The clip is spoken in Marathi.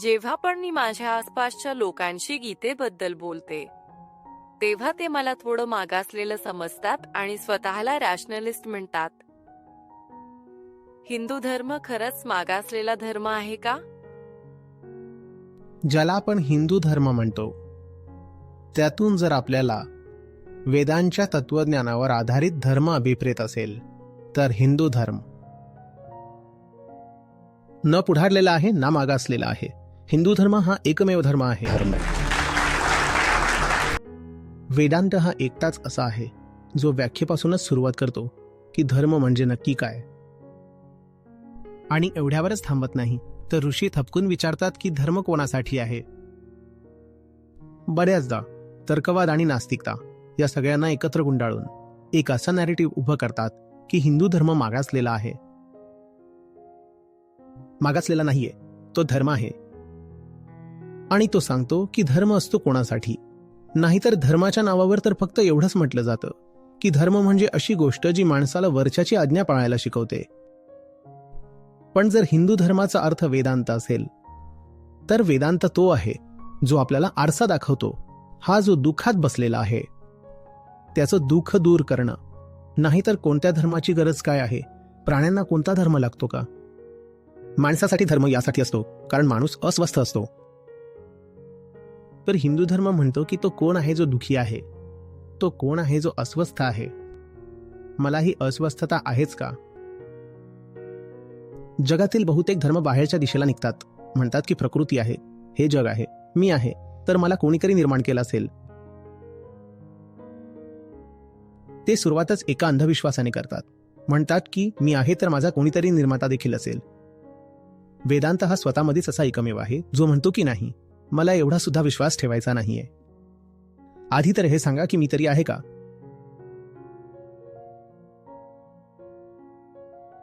जेव्हा पण मी माझ्या आसपासच्या लोकांशी गीतेबद्दल बोलते तेव्हा ते मला थोडं मागासलेलं समजतात आणि स्वतःला रॅशनलिस्ट म्हणतात. हिंदू धर्म खरंच मागासलेला धर्म आहे का? ज्याला आपण हिंदू धर्म म्हणतो त्यातून जर आपल्याला वेदांच्या तत्वज्ञानावर आधारित धर्म अभिप्रेत असेल तर हिंदू धर्म न पुढारलेला आहे ना मागासलेला आहे. हिंदू धर्म हा एकमेव धर्म आहे. वेदांत हा एकटाच असा आहे जो व्याख्येपासूनच सुरुवात करतो की धर्म म्हणजे नक्की काय. आणि एवढ्यावरच थांबत नाही तर ऋषी थपकून विचारतात की धर्म कोणासाठी आहे? बऱ्याचदा तर्कवाद आणि नास्तिकता या सगळ्यांना एकत्र गुंडाळून एक असं नॅरेटिव्ह उभं करतात की हिंदू धर्म मागासलेला आहे. मागासलेला नाहीये तो धर्म आहे. आणि तो सांगतो की धर्म असतो कोणासाठी. नाहीतर धर्माच्या नावावर तर फक्त एवढंच म्हटलं जातं की धर्म म्हणजे अशी गोष्ट जी माणसाला वरच्याची आज्ञा पाळायला शिकवते. पण जर हिंदू धर्माचा अर्थ वेदांत असेल तर वेदांत तो आहे जो आपल्याला आरसा दाखवतो हा जो दुःखात बसलेला आहे. त्याचं दुःख दूर करणं नाहीतर कोणत्या धर्माची गरज काय आहे प्राण्यांना कोणता धर्म लागतो का? माणसासाठी धर्म यासाठी असतो कारण माणूस अस्वस्थ असतो. तर हिंदू धर्म म्हणतो की तो कोण आहे जो दुखी आहे? तो कोण आहे जो अस्वस्थ आहे? मला ही अस्वस्थता आहेच का? जगातील बहुतेक धर्म बाहेरच्या दिशेला निघतात. म्हणतात की प्रकृती आहे. हे जग आहे. मी आहे. तर मला कोणीतरी निर्माण केलं असेल. ते सुरुवातच एका अंधविश्वासाने करतात. म्हणतात की मी आहे तर माझा कोणीतरी निर्माता देखील असेल. वेदांत हा स्वतःमध्येच असा एकमेव आहे जो म्हणतो की नाही. मला एवढा सुद्धा विश्वास ठेवायचा नाहीये. आधी तर हे सांगा की मी तरी आहे का?